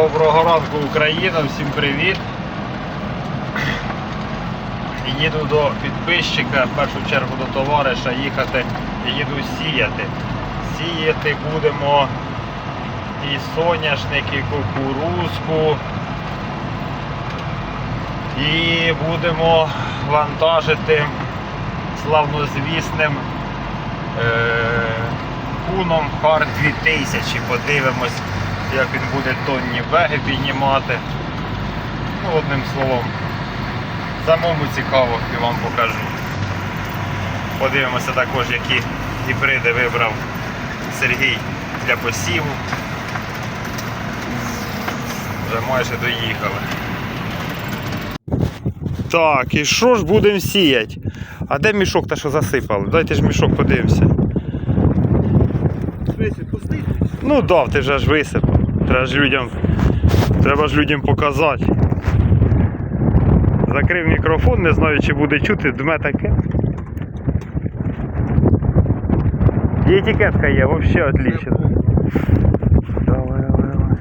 Доброго ранку, Україна, всім привіт. Їду до підписчика, в першу чергу до товариша їхати, їду сіяти. Сіяти будемо і соняшник, і кукурузку. І будемо вантажити славнозвісним е, куном Хар 2000. Подивимось, як він буде тонні беги піднімати. Ну, одним словом, самому цікаво і вам покажу. Подивимося також, які гібриди вибрав Сергій для посіву. Вже майже доїхали. Так, і що ж будемо сіяти? А де мішок та що засипали? Дайте ж мішок подивимося. Ну дав, ти вже ж висипав. Треба ж людям, треба ж людям показати. Закрив мікрофон, не знаю чи буде чути, дме таке. І етикетка є, взагалі отлично. Давай, давай, давай.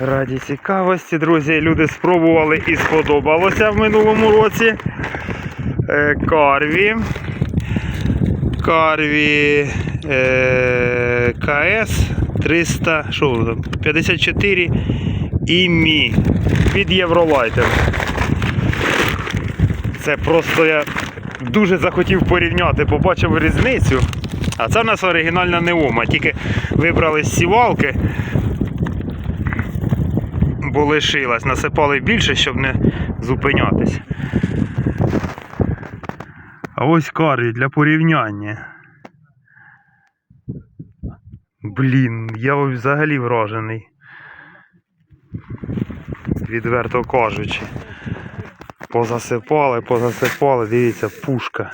Раді цікавості, друзі, люди спробували і сподобалося в минулому році. Е, Карві. Карві е, КС 300, що воно там, 54 і Мі від Євролайтер. Це просто я дуже захотів порівняти, побачив різницю. А це в нас оригінальна неома, тільки вибрали з сівалки, бо лишилась, насипали більше, щоб не зупинятись. А ось карві для порівняння. Блін, я взагалі вражений. Відверто кажучи. Позасипали, позасипали, дивіться, пушка.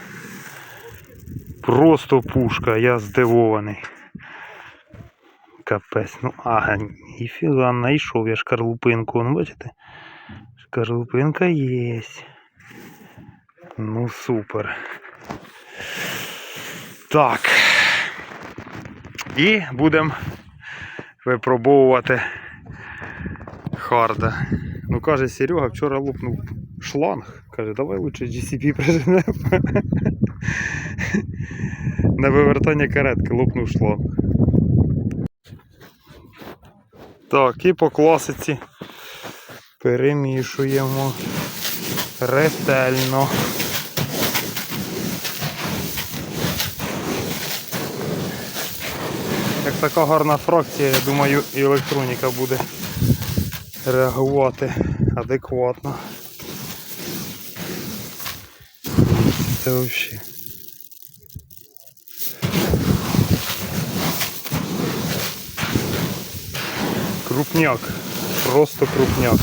Просто пушка, я здивований. Капець, ну ага, ніфіга, знайшов я шкарлупинку, ну бачите? Шкарлупинка є. Ну супер. Так. І будемо випробовувати харда. Ну каже Серега, вчора лопнув шланг. Каже, давай лучше GCP приженемо. На вивертання каретки лопнув шланг. Так, і по класиці перемішуємо ретельно. Така гарна фракція, я думаю, і електроніка буде реагувати адекватно. Це взагалі. Крупняк. Просто крупняк.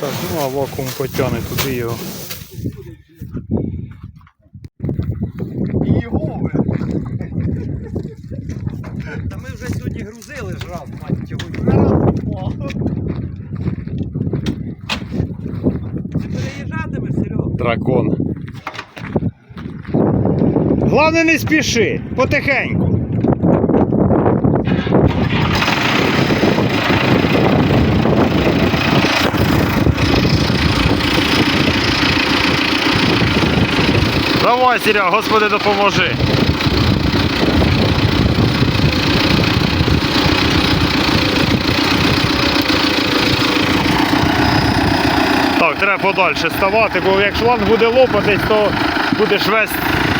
Так, ну а вакуум потягне туди його. І його ви. Та ми вже сьогодні грузили ж раз, мать його. і Раз попав. Ти переїжджатимеш, Серега? Дракон. Главне не спіши, потихеньку. Давай, Серега, Господи, допоможи. Треба подальше ставати, бо як шланг буде лопатись, то будеш весь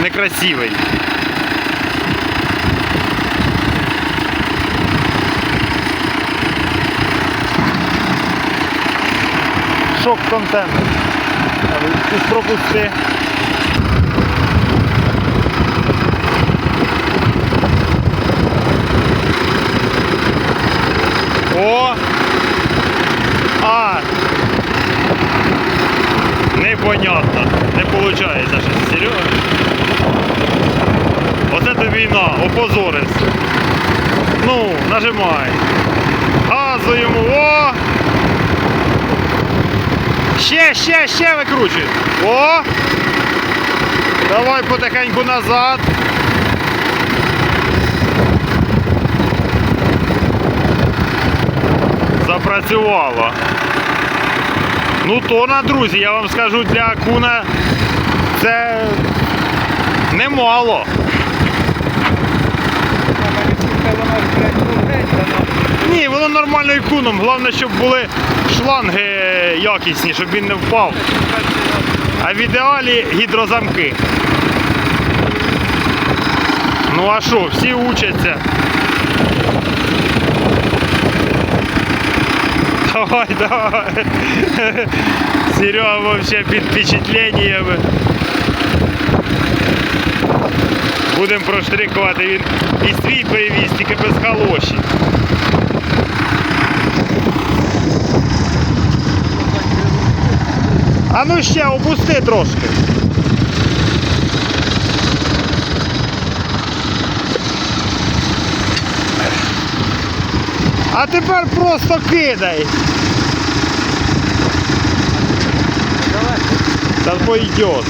некрасивий. Шок контент. Тут пропусти. О! А! Непонятно. Не виходить щось. Серйозно? Оце тобі війна, опозорець. Ну, нажимай. Газуємо. О! Ще, ще, ще викручуй. О! Давай потихеньку назад. запрацювало. Ну тона, друзі, я вам скажу, для куна це немало. Ні, воно нормально і куном. Головне, щоб були шланги якісні, щоб він не впав. А в ідеалі гідрозамки. Ну а що, всі учаться. Давай, давай. Серега вообще під впечатленнями. Будемо проштрикувати, він і свій привіз, тільки без галоші. А ну ще опусти трошки. А тепер просто кидай. Давай. Сейчас пойдет.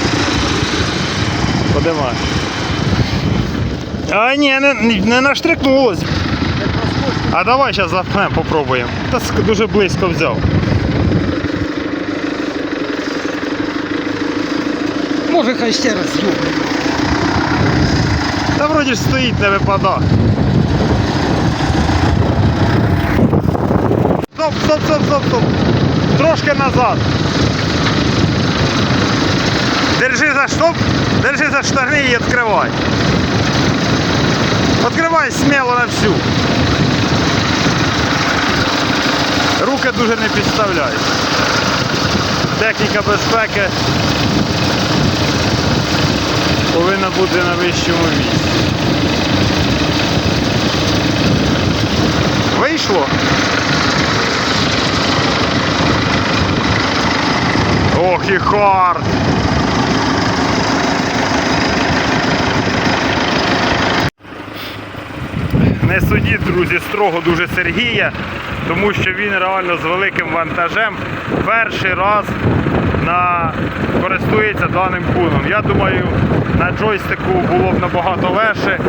Подимай. А ні, не, не наштрикнулось. Не проскочить. А давай зараз запнемо, попробуємо. Та ск- дуже близько взяв. Може хай ще раз з'юбне. Та вроді ж стоїть, не випада. Стоп, стоп, стоп, стоп, стоп. Трошки назад. Держи за стоп, держи за штани і відкривай. Відкривай сміло на всю. Руки дуже не підставляй. Техніка безпеки повинна бути на вищому місці. Вийшло? Ох і хард! Не судіть, друзі, строго дуже Сергія, тому що він реально з великим вантажем перший раз на... користується даним куном. Я думаю, на джойстику було б набагато легше.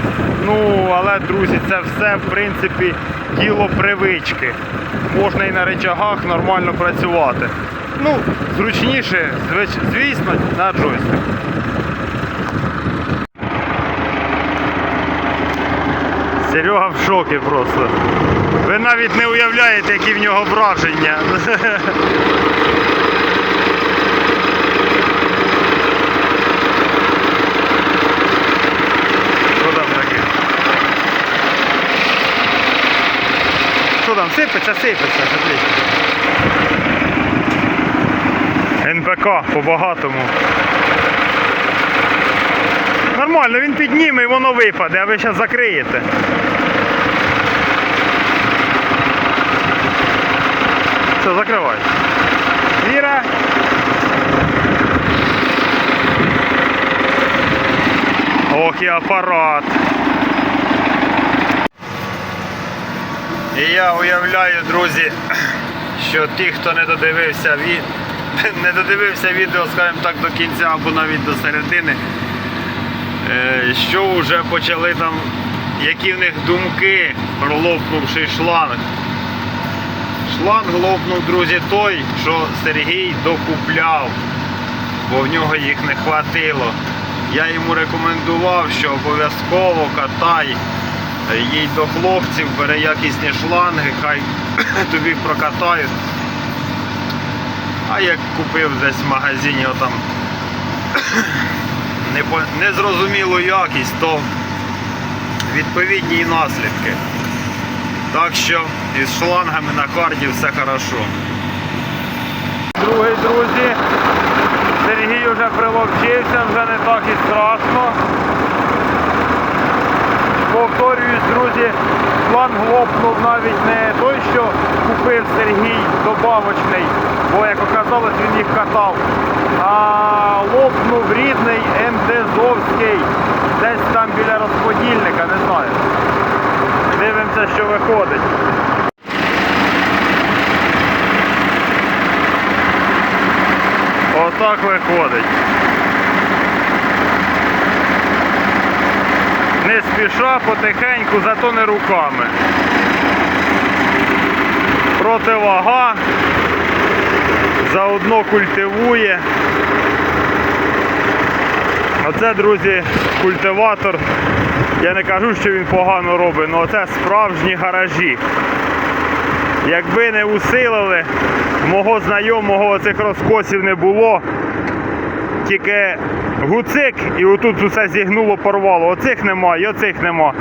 Ну, але, друзі, це все в принципі діло привички. Можна і на речагах нормально працювати. Ну, зручніше, звісно, на джойстику. Серега в шокі просто. Ви навіть не уявляєте, які в нього враження. Що там таке? Що там, сипеться, сипеться, смотрите. НПК по-багатому. Нормально, він підніме і воно випаде, а ви зараз закриєте. Все, закривай. Віра. Ох і апарат. І я уявляю, друзі, що ті, хто не додивився ві... не додивився відео, скажімо так, до кінця або навіть до середини, е, що вже почали там, які в них думки про лопнувший шланг. Шланг лопнув, друзі, той, що Сергій докупляв, бо в нього їх не хватило. Я йому рекомендував, що обов'язково катай, е, їдь до хлопців, бери якісні шланги, хай тобі прокатають. А як купив десь в магазині отам незрозумілу якість, то відповідні і наслідки. Так що із шлангами на карді все хорошо. Другий, друзі, Сергій вже приловчився, вже не так і страшно. Повторююсь, друзі, шланг лопнув навіть не той, що купив Сергій добавочний, бо як оказалось він їх катав, а лопнув рідний МТЗовський, десь там біля розподільника, не знаю. Дивимося, що виходить. Отак виходить. Не спіша, потихеньку, зато не руками. противага. Заодно культивує. Оце, друзі, культиватор. Я не кажу, що він погано робить, але це справжні гаражі. Якби не усилили, мого знайомого оцих розкосів не було. Тільки гуцик і отут усе зігнуло, порвало. Оцих нема, і оцих нема.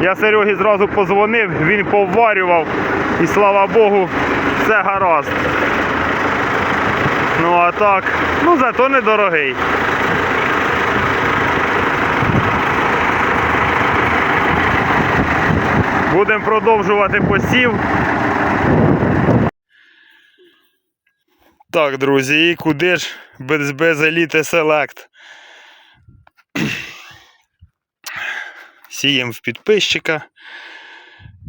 Я Серегі зразу позвонив, він поварював і слава Богу, все гаразд. Ну а так, ну зато недорогий. Будемо продовжувати посів. Так, друзі, і куди ж без, без еліти селект? Сіємо в підписчика.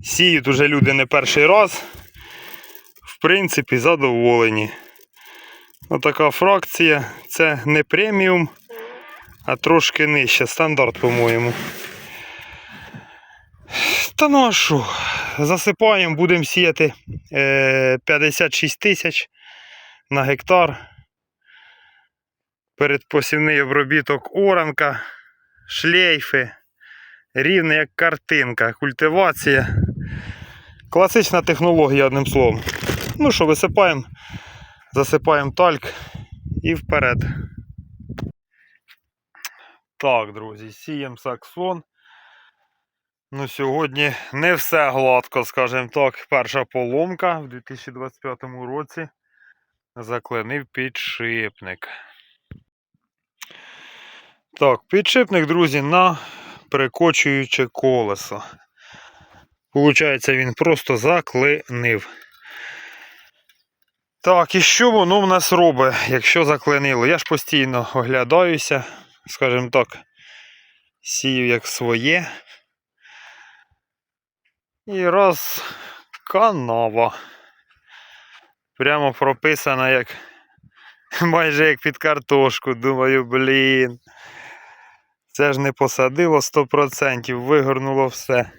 Сіють уже люди не перший раз. В принципі, задоволені. Отака фракція. Це не преміум, а трошки нижче. Стандарт, по-моєму. Та ну а що? Засипаємо, будемо сіяти е, 56 тисяч на гектар. Передпосівний обробіток оранка, шлейфи, рівне як картинка, культивація. Класична технологія, одним словом. Ну що, висипаємо, засипаємо тальк і вперед. Так, друзі, сіємо саксон. Ну, сьогодні не все гладко, скажімо так. Перша поломка в 2025 році заклинив підшипник. Так, підшипник, друзі, на прикочуюче колесо. Получається, він просто заклинив. Так, і що воно в нас робить, якщо заклинило? Я ж постійно оглядаюся, скажімо так, сію як своє. І раз канава. Прямо прописана як майже як під картошку. Думаю, блін. Це ж не посадило 100%, вигорнуло все.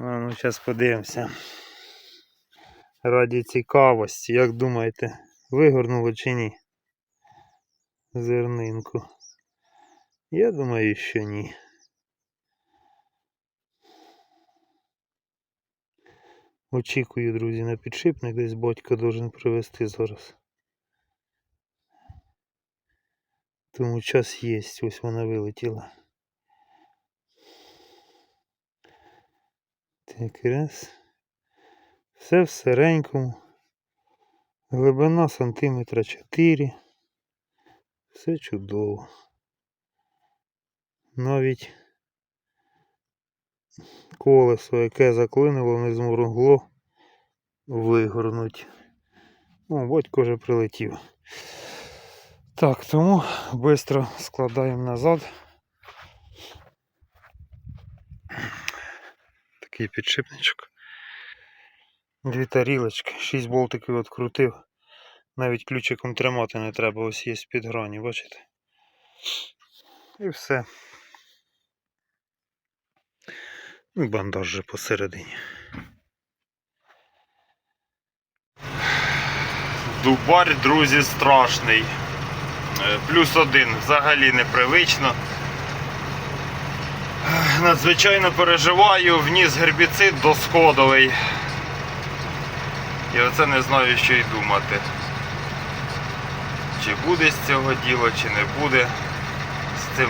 А, ну, зараз подивимося. Раді цікавості, як думаєте, вигорнуло чи ні? Зернинку. Я думаю, що ні. Очікую, друзі, на підшипник, десь батько должен привезти зараз. Тому час є, ось вона вилетіла. Так, раз. Все в серенькому. Глибина сантиметра 4. Все чудово. Навіть колесо, яке заклинило, не змогло вигорнути. О, батько вже прилетів. Так, тому швидко складаємо назад. Такий підшипничок. Дві тарілочки, шість болтиків відкрутив. Навіть ключиком тримати не треба, ось є під грані, бачите? І все. І бандаж же посередині. Дубарь, друзі, страшний. Е, Плюс один взагалі непривично. Надзвичайно переживаю, вніс гербіцид досходовий. І оце не знаю, що й думати. Чи буде з цього діло, чи не буде з цим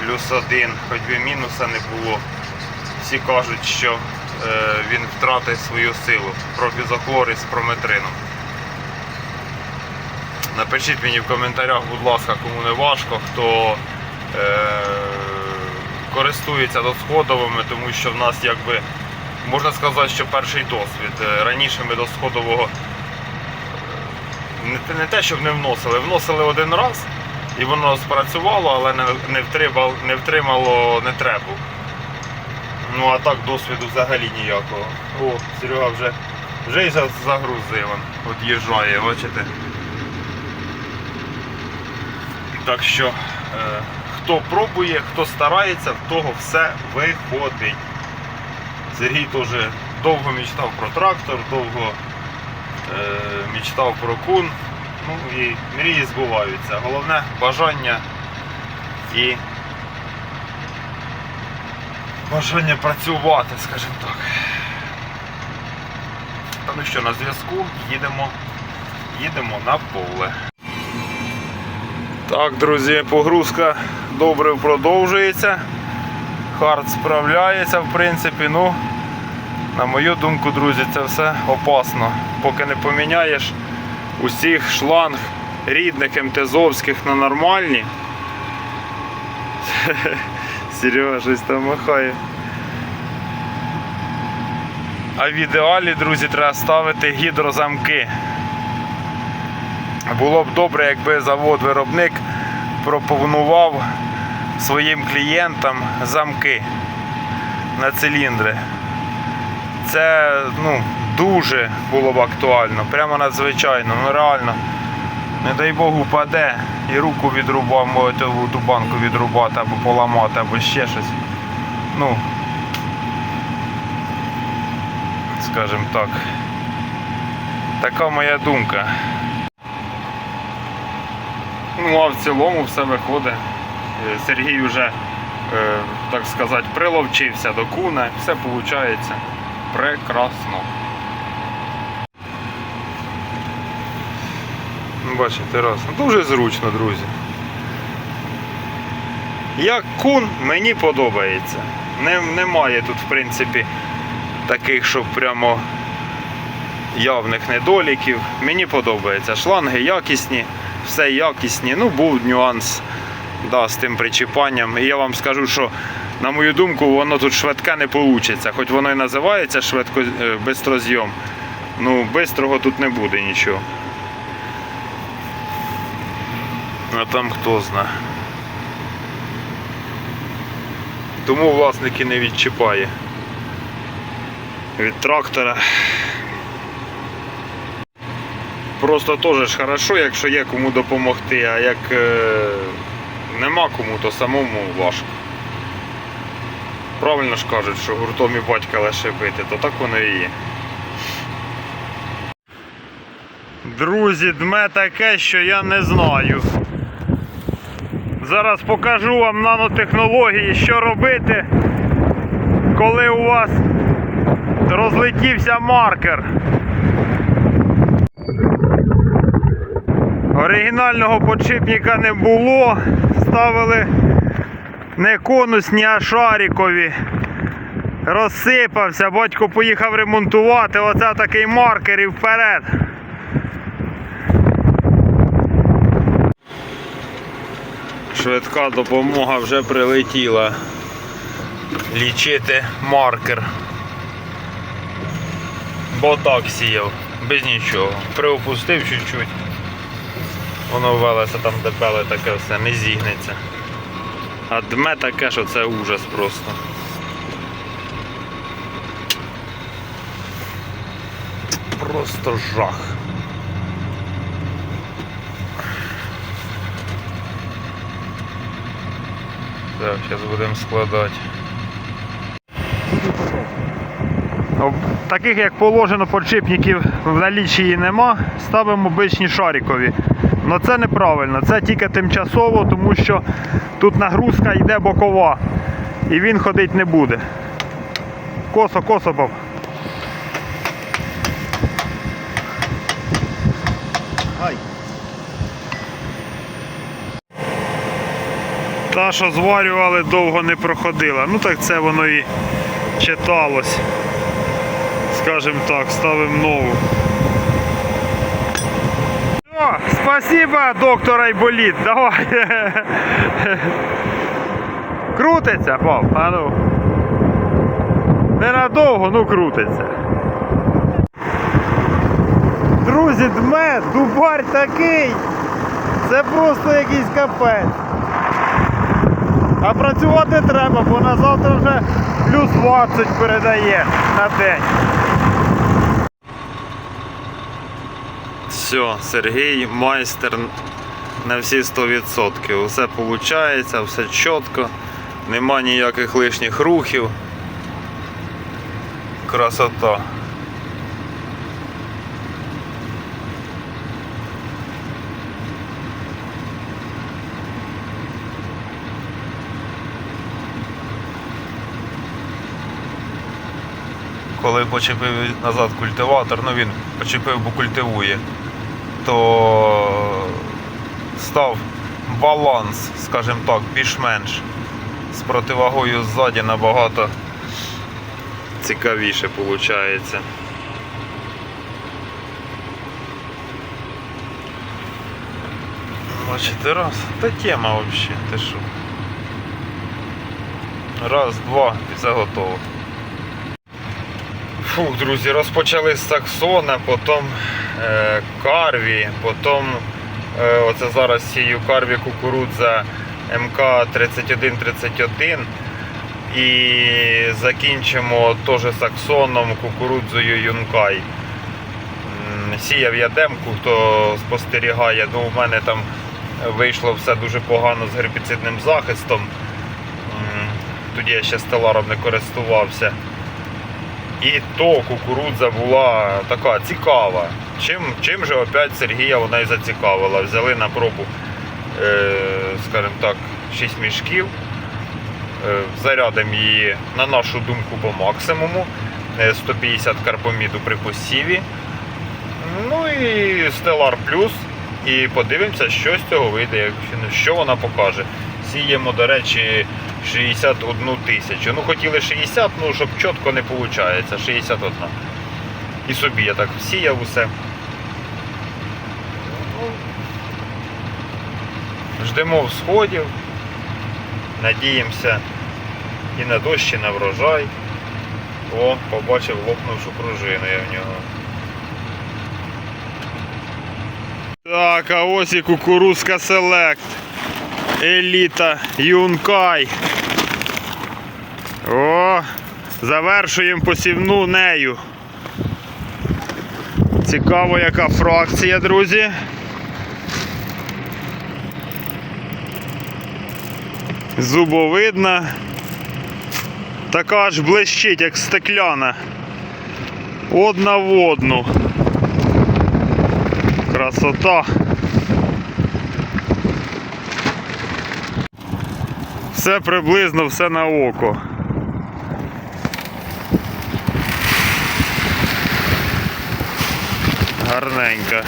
плюс один, хоч би мінуса не було. Всі кажуть, що е, він втратить свою силу. Пробізохлор із прометрином. Напишіть мені в коментарях, будь ласка, кому не важко, хто е, користується досходовими, тому що в нас якби можна сказати, що перший досвід. Е, Раніше ми досходового не, не те, щоб не вносили, вносили один раз і воно спрацювало, але не, не, втримало, не втримало нетребу. Ну а так досвіду взагалі ніякого. О, Серега вже, вже й за- загрузив. он, Од'їжджає, бачите. Так що, е, хто пробує, хто старається, в того все виходить. Сергій теж довго мечтав про трактор, довго е, мечтав про кун. Ну і мрії збуваються. Головне бажання і бажання працювати, скажімо так. Та ну що, на зв'язку їдемо, їдемо на поле. Так, друзі, погрузка добре продовжується. Хард справляється, в принципі, ну, на мою думку, друзі, це все опасно. Поки не поміняєш усіх шланг рідних МТЗовських на нормальні. Серега щось там махає. А в ідеалі, друзі, треба ставити гідрозамки. Було б добре, якби завод-виробник пропонував своїм клієнтам замки на циліндри. Це ну, дуже було б актуально, прямо надзвичайно, ну реально. Не дай Бог упаде і руку відрубав, можете ту банку відрубати або поламати, або ще щось. Ну, скажімо так. Така моя думка. Ну, а в цілому все виходить. Е, Сергій вже, е, так сказати, приловчився до куна, все виходить прекрасно. Ну, Бачите, раз. Дуже зручно, друзі. Як кун мені подобається. Не, немає тут, в принципі, таких, щоб прямо явних недоліків. Мені подобається. Шланги якісні, все якісні. Ну, був нюанс да, з тим причіпанням. І я вам скажу, що, на мою думку, воно тут швидке не вийде. Хоч воно і називається швидко, е, бистрозйом. Ну, бистрого тут не буде нічого. А там хто знає. Тому власник і не відчіпає від трактора. Просто теж хорошо, якщо є кому допомогти, а як е, нема кому, то самому важко. Правильно ж кажуть, що гуртом і батька лише бити, то так воно і є. Друзі, дме таке, що я не знаю. Зараз покажу вам нанотехнології, що робити, коли у вас розлетівся маркер. Оригінального подшипника не було. Ставили не конусні, а шарикові. Розсипався, батько поїхав ремонтувати. Оце такий маркер і вперед. Швидка допомога вже прилетіла. Лічити маркер. Бо так сіяв, без нічого. Приопустив чуть-чуть. Воно велося там дебеле таке все, не зігнеться. А дме таке, що це ужас просто. Просто жах. Так, зараз будемо складати. Таких як положено подшипників в налічії нема, ставимо обичні шарикові. Але це неправильно, це тільки тимчасово, тому що тут нагрузка йде бокова і він ходити не буде. Косо, косо, боб. Ай. Та, що зварювали, довго не проходила. Ну так це воно і читалось. Скажем так, ставимо нову. О, спасибо, доктор Айболіт, давай. Крутиться, пап, а ну. Ненадовго, ну крутиться. Друзі, дме, дубар такий. Це просто якийсь капець. А працювати треба, бо на завтра вже плюс 20 передає на день. Все, Сергій майстер на всі 100%. Усе виходить, все чітко, нема ніяких лишніх рухів. Красота. Коли почепив назад культиватор, ну він почепив, бо культивує, то став баланс, скажімо так, більш-менш з противагою ззаді набагато цікавіше виходить. Бачите, раз. Та тема взагалі, ти що? Раз, два і все готово. Фух, друзі, розпочали з саксона, потім е, карві, потім е, оце зараз сію карві кукурудза МК-3131 і закінчимо теж саксоном кукурудзою Юнкай. Сіяв я демку, хто спостерігає, ну у мене там вийшло все дуже погано з гербіцидним захистом. Тоді я ще стеларом не користувався. І то кукурудза була така цікава. Чим, чим же опять Сергія вона і зацікавила? Взяли на пробу, е, скажімо так, 6 мішків, е, зарядимо її, на нашу думку, по максимуму. е, 150 карбоміду при посіві. Ну і Stellar Plus. І подивимося, що з цього вийде, що вона покаже. Сіємо, до речі, 61 тисячу. Ну хотіли 60, ну щоб чітко не виходить. 61. І собі я так сіяв усе. Ждемо всходів. Надіємося і на дощ, і на врожай. О, побачив лопнувшу пружину я в нього. Так, а ось і кукурузка Селект. Еліта Юнкай. О, завершуємо посівну нею. Цікаво, яка фракція, друзі. Зубовидна. Така аж блищить, як стекляна. Одна в одну. Красота. Все приблизно все на око. Гарненько.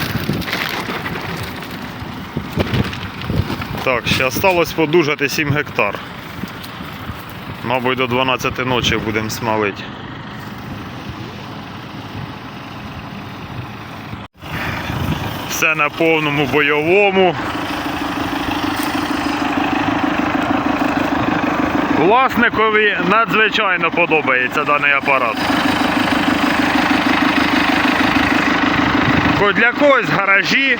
Так, ще осталось подужати 7 гектар. Мабуть, до 12 ночі будемо смалити. Все на повному бойовому. Власникові надзвичайно подобається даний апарат. Ко- Для когось гаражі.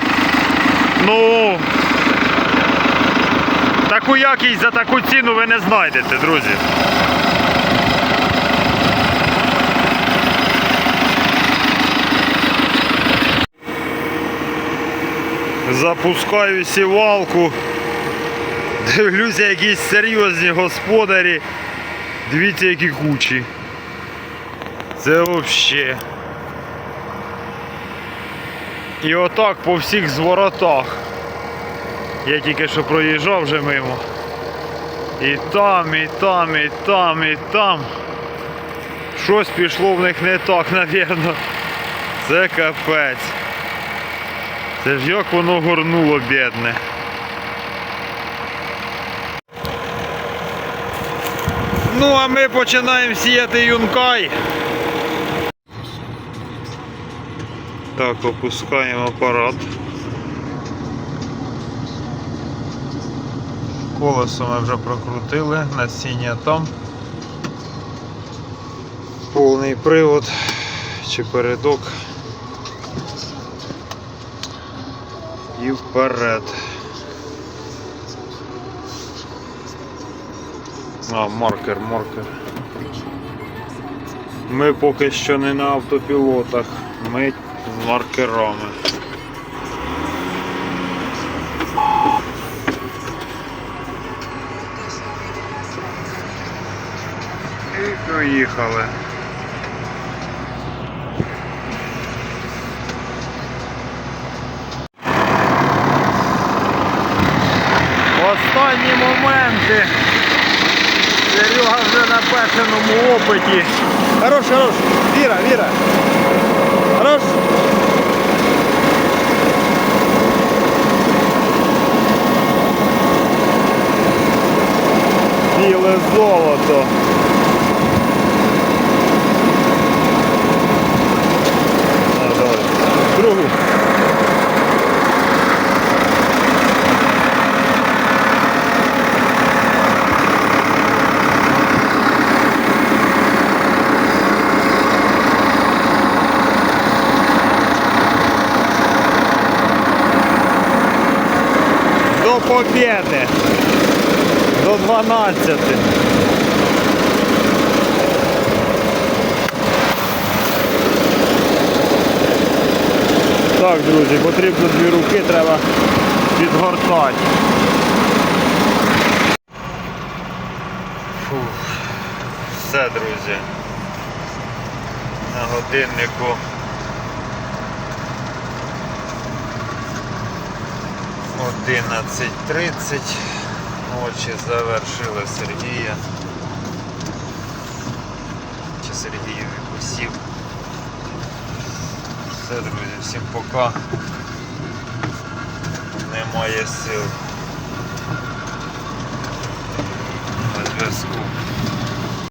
Ну таку якість за таку ціну ви не знайдете, друзі. Запускаю сівалку. Дивлюся, якісь серйозні господарі. Дивіться, які кучі. Це взагалі. І отак по всіх зворотах. Я тільки що проїжджав вже мимо. І там, і там, і там, і там. Щось пішло в них не так, напевно. Це капець. Це ж як воно горнуло, бідне. Ну, а ми починаємо сіяти юнкай. Так, опускаємо апарат. Колесо ми вже прокрутили, насіння там. Повний привод чи передок. І вперед. А, маркер, маркер. Ми поки що не на автопілотах, ми з маркерами. І поїхали. Останні моменти. Серега вже на першому опиті. Хорош, хорош. Віра, Віра. Хорош. Біле золото. Другу. До победы. До 12. Так, друзі, потрібно дві руки, треба підгортати. Фух. Все, друзі. На годиннику. Одинадцять тридцять. Ночі завершили Сергія. Чи Сергієві посів. Все, друзі, всім пока. Немає сил. На зв'язку.